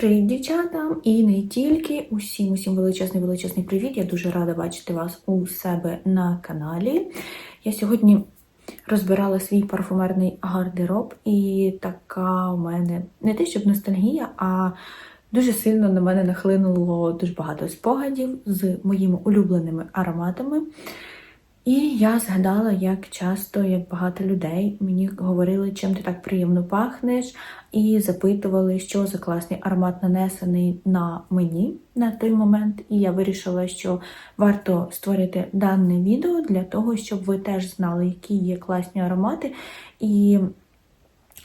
Привіт, дівчатам! І не тільки усім, усім величезний величезний привіт. Я дуже рада бачити вас у себе на каналі. Я сьогодні розбирала свій парфумерний гардероб, і така у мене не те, щоб ностальгія, а дуже сильно на мене нахлинуло дуже багато спогадів з моїми улюбленими ароматами. І я згадала, як часто, як багато людей мені говорили, чим ти так приємно пахнеш, і запитували, що за класний аромат нанесений на мені на той момент. І я вирішила, що варто створити дане відео для того, щоб ви теж знали, які є класні аромати. І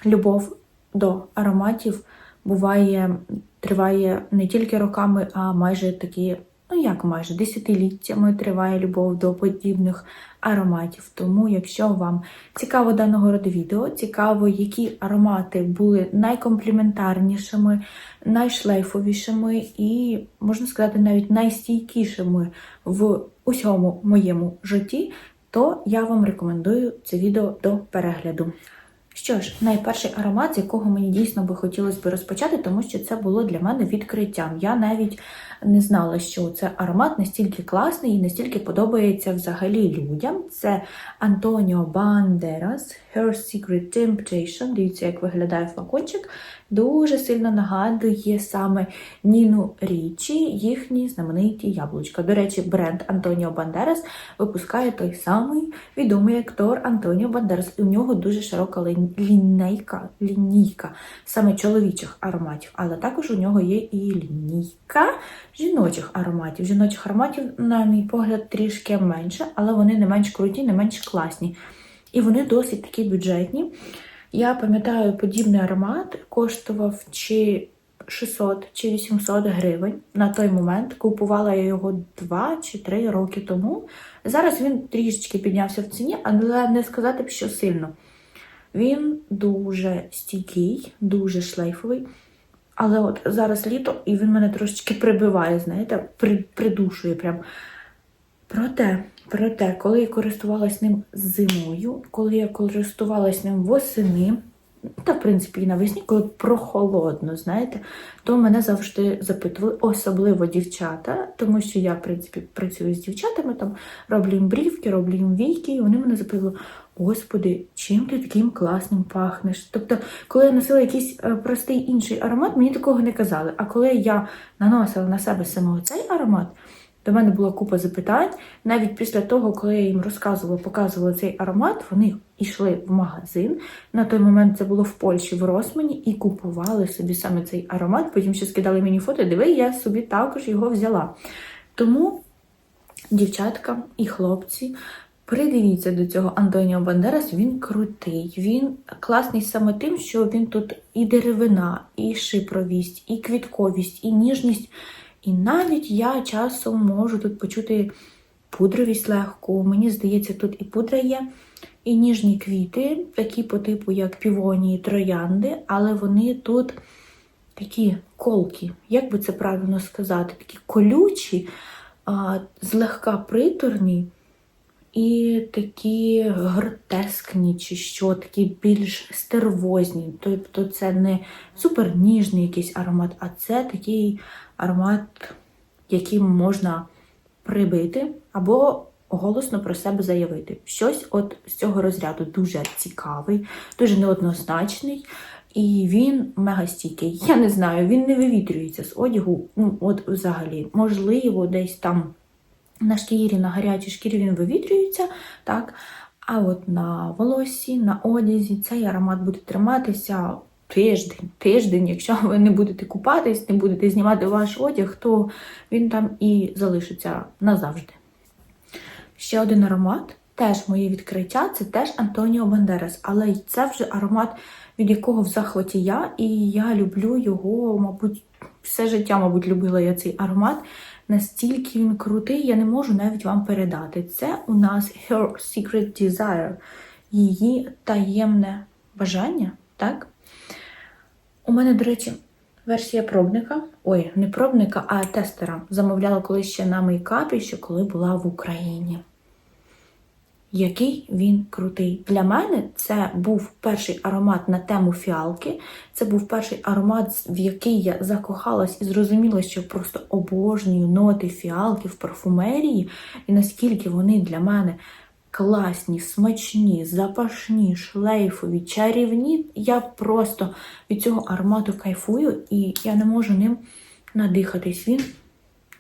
любов до ароматів буває, триває не тільки роками, а майже такі ну як майже десятиліттями триває любов до подібних ароматів. Тому, якщо вам цікаво даного роду відео, цікаво, які аромати були найкомпліментарнішими, найшлейфовішими і, можна сказати, навіть найстійкішими в усьому моєму житті, то я вам рекомендую це відео до перегляду. Що ж, найперший аромат, з якого мені дійсно би хотілося б розпочати, тому що це було для мене відкриттям. Я навіть не знала, що це аромат настільки класний і настільки подобається взагалі людям. Це Антоніо Бандерас Her Secret Temptation. Дивіться, як виглядає флакончик. Дуже сильно нагадує саме Ніну Річі, їхні знамениті яблучка. До речі, бренд Антоніо Бандерас випускає той самий відомий актор Антоніо Бандерас. І у нього дуже широка лінейка, лінійка саме чоловічих ароматів, але також у нього є і лінійка жіночих ароматів. Жіночих ароматів, на мій погляд, трішки менше, але вони не менш круті, не менш класні. І вони досить такі бюджетні. Я пам'ятаю, подібний аромат коштував чи 600 чи 800 гривень на той момент. Купувала я його 2 чи 3 роки тому. Зараз він трішечки піднявся в ціні, але не сказати б, що сильно. Він дуже стійкий, дуже шлейфовий. Але от зараз літо, і він мене трошечки прибиває, знаєте, при, придушує прям. Проте, проте, коли я користувалась ним зимою, коли я користувалась ним восени, та, в принципі, і навесні, коли прохолодно, знаєте, то мене завжди запитували, особливо дівчата, тому що я, в принципі, працюю з дівчатами, там роблю їм брівки, роблю їм війки, і вони мене запитували, Господи, чим ти таким класним пахнеш? Тобто, коли я носила якийсь е, простий інший аромат, мені такого не казали. А коли я наносила на себе саме цей аромат, до мене була купа запитань. Навіть після того, коли я їм розказувала, показувала цей аромат, вони йшли в магазин. На той момент це було в Польщі, в Росмані, і купували собі саме цей аромат. Потім ще скидали мені фото, диви, я собі також його взяла. Тому, дівчатка і хлопці. Придивіться до цього Антоніо Бандерас, він крутий. Він класний саме тим, що він тут і деревина, і шипровість, і квітковість, і ніжність. І навіть я часом можу тут почути пудровість легку. Мені здається, тут і пудра є, і ніжні квіти, такі по типу, як півонії, троянди, але вони тут такі колкі, як би це правильно сказати, такі колючі, злегка приторні. І такі гротескні, чи що, такі більш стервозні. Тобто це не суперніжний якийсь аромат, а це такий аромат, яким можна прибити або голосно про себе заявити. Щось от з цього розряду дуже цікавий, дуже неоднозначний. І він мега стійкий. Я не знаю, він не вивітрюється з одягу. Ну, от взагалі, можливо, десь там на шкірі, на гарячій шкірі він вивітрюється, так? А от на волосі, на одязі цей аромат буде триматися тиждень. Тиждень, якщо ви не будете купатись, не будете знімати ваш одяг, то він там і залишиться назавжди. Ще один аромат, теж моє відкриття, це теж Антоніо Бандерас, але це вже аромат, від якого в захваті я, і я люблю його, мабуть, все життя, мабуть, любила я цей аромат. Настільки він крутий, я не можу навіть вам передати. Це у нас Her Secret Desire, її таємне бажання, так? У мене, до речі, версія пробника. Ой, не пробника, а тестера. Замовляла колись ще на мейкапі, ще коли була в Україні. Який він крутий. Для мене це був перший аромат на тему фіалки. Це був перший аромат, в який я закохалась і зрозуміла, що просто обожнюю ноти фіалки в парфумерії, і наскільки вони для мене класні, смачні, запашні, шлейфові, чарівні. Я просто від цього аромату кайфую, і я не можу ним надихатись. Він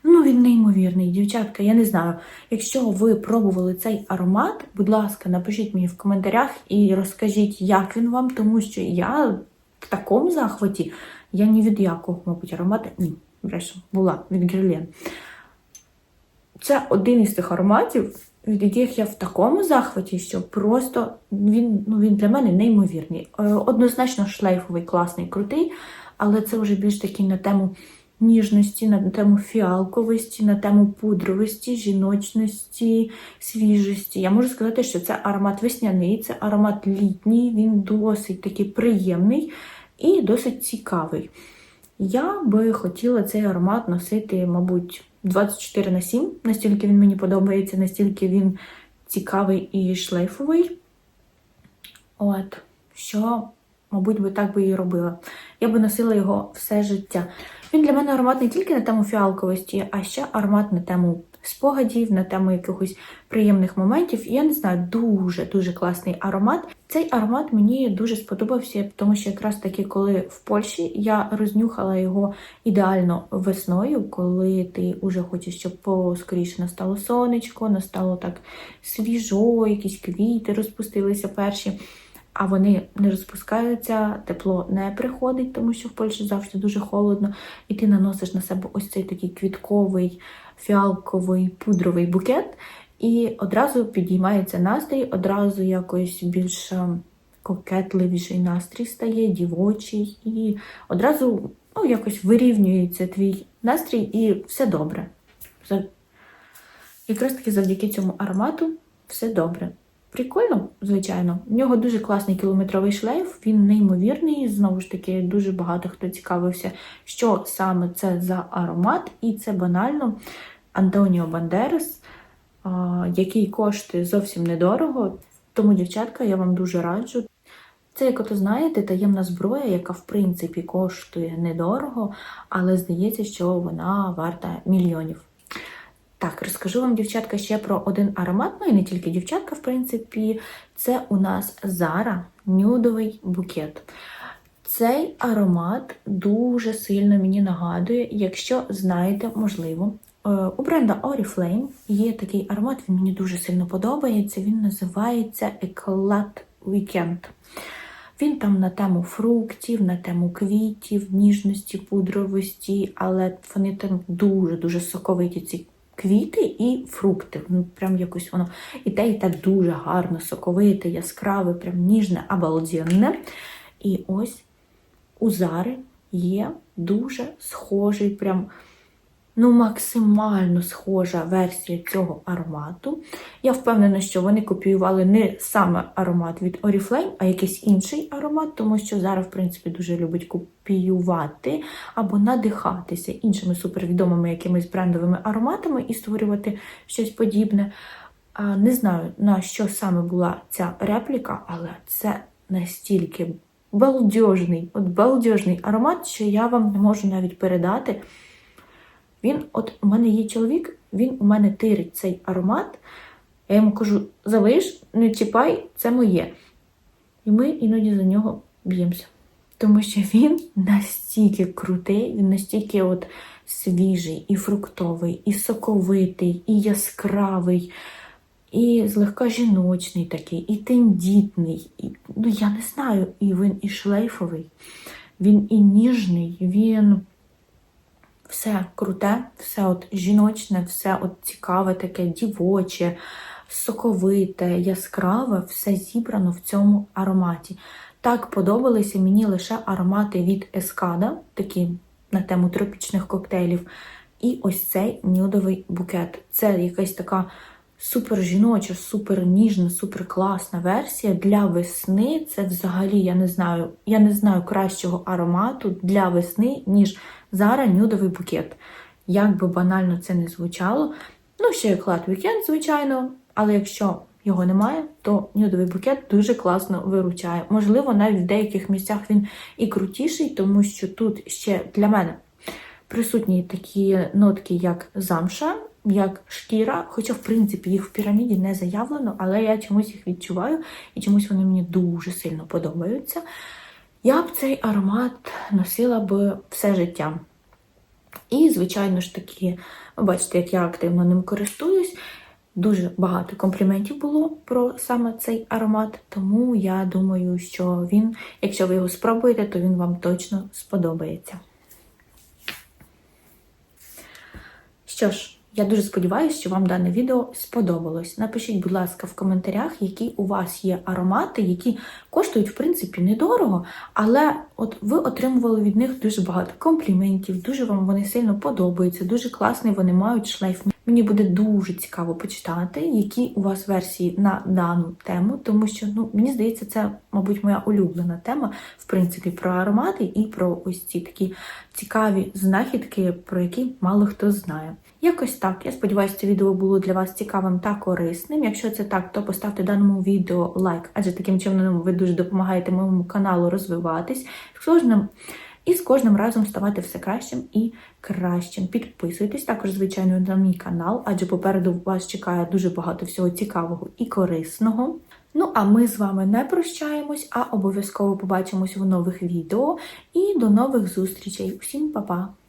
Ну, він неймовірний, дівчатка. Я не знаю. Якщо ви пробували цей аромат, будь ласка, напишіть мені в коментарях і розкажіть, як він вам, тому що я в такому захваті, я ні від якого, мабуть, аромату, ні, брешу, була від Герлен. Це один із тих ароматів, від яких я в такому захваті, що просто він, ну, він для мене неймовірний. Е, Однозначно шлейфовий, класний, крутий, але це вже більш такий на тему ніжності, на тему фіалковості, на тему пудровості, жіночності, свіжості. Я можу сказати, що це аромат весняний, це аромат літній, він досить такий приємний і досить цікавий. Я би хотіла цей аромат носити, мабуть, 24 на 7, настільки він мені подобається, настільки він цікавий і шлейфовий. От, що, мабуть, би так би і робила. Я би носила його все життя. Він для мене аромат не тільки на тему фіалковості, а ще аромат на тему спогадів, на тему якихось приємних моментів. І я не знаю, дуже-дуже класний аромат. Цей аромат мені дуже сподобався, тому що якраз таки, коли в Польщі я рознюхала його ідеально весною, коли ти вже хочеш, щоб поскоріше настало сонечко, настало так свіжо, якісь квіти розпустилися перші а вони не розпускаються, тепло не приходить, тому що в Польщі завжди дуже холодно, і ти наносиш на себе ось цей такий квітковий, фіалковий, пудровий букет, і одразу підіймається настрій, одразу якось більш ем, кокетливіший настрій стає, дівочий, і одразу ну, якось вирівнюється твій настрій, і все добре. Якраз таки завдяки цьому аромату все добре. Прикольно, звичайно. У нього дуже класний кілометровий шлейф, він неймовірний. Знову ж таки, дуже багато хто цікавився, що саме це за аромат, і це банально Антоніо Бандерес, який коштує зовсім недорого. Тому, дівчатка, я вам дуже раджу. Це, як ото знаєте, таємна зброя, яка в принципі коштує недорого, але здається, що вона варта мільйонів. Так, розкажу вам, дівчатка, ще про один аромат, ну і не тільки дівчатка, в принципі, це у нас Zara нюдовий букет. Цей аромат дуже сильно мені нагадує, якщо знаєте, можливо, е, у бренда Oriflame є такий аромат, він мені дуже сильно подобається. Він називається Eclat Weekend. Він там на тему фруктів, на тему квітів, ніжності, пудровості, але вони там дуже-дуже соковиті ці квіти і фрукти. Ну, Прям якось воно і те, і те дуже гарно, соковите, яскраве, прям ніжне, обалденне. І ось у Зари є дуже схожий, прям ну, максимально схожа версія цього аромату. Я впевнена, що вони копіювали не саме аромат від Oriflame, а якийсь інший аромат, тому що зараз, в принципі, дуже любить копіювати або надихатися іншими супервідомими якимись брендовими ароматами і створювати щось подібне. Не знаю, на що саме була ця репліка, але це настільки балдежний, от балдежний аромат, що я вам не можу навіть передати. Він, от у мене є чоловік, він у мене тирить цей аромат. Я йому кажу: залиш, не чіпай, це моє. І ми іноді за нього б'ємося. Тому що він настільки крутий, він настільки от свіжий, і фруктовий, і соковитий, і яскравий, і злегка жіночний такий, і тендітний. І, Ну, я не знаю, і він і шлейфовий, він і ніжний, він все круте, все от жіночне, все от цікаве, таке дівоче, соковите, яскраве, все зібрано в цьому ароматі. Так подобалися мені лише аромати від Ескада, такі на тему тропічних коктейлів. І ось цей нюдовий букет. Це якась така супер жіноча, супер ніжна, супер класна версія для весни. Це взагалі, я не знаю, я не знаю кращого аромату для весни, ніж Зара нюдовий букет. Як би банально це не звучало. Ну, ще еклад вікенд, звичайно, але якщо його немає, то нюдовий букет дуже класно виручає. Можливо, навіть в деяких місцях він і крутіший, тому що тут ще для мене присутні такі нотки, як замша, як шкіра, хоча, в принципі, їх в піраміді не заявлено, але я чомусь їх відчуваю і чомусь вони мені дуже сильно подобаються. Я б цей аромат носила б все життя. І, звичайно ж таки, бачите, як я активно ним користуюсь. Дуже багато компліментів було про саме цей аромат, тому я думаю, що він, якщо ви його спробуєте, то він вам точно сподобається. Що ж, я дуже сподіваюся, що вам дане відео сподобалось. Напишіть, будь ласка, в коментарях, які у вас є аромати, які коштують, в принципі, недорого, але от ви отримували від них дуже багато компліментів, дуже вам вони сильно подобаються, дуже класний вони мають шлейф. Мені буде дуже цікаво почитати, які у вас версії на дану тему, тому що ну мені здається, це, мабуть, моя улюблена тема, в принципі, про аромати і про ось ці такі цікаві знахідки, про які мало хто знає. Якось так. Я сподіваюся, це відео було для вас цікавим та корисним. Якщо це так, то поставте даному відео лайк, адже таким чином ви дуже допомагаєте моєму каналу розвиватись. З кожним і з кожним разом ставати все кращим і кращим. Підписуйтесь також, звичайно, на мій канал, адже попереду вас чекає дуже багато всього цікавого і корисного. Ну, а ми з вами не прощаємось, а обов'язково побачимось в нових відео. І до нових зустрічей. Усім па-па!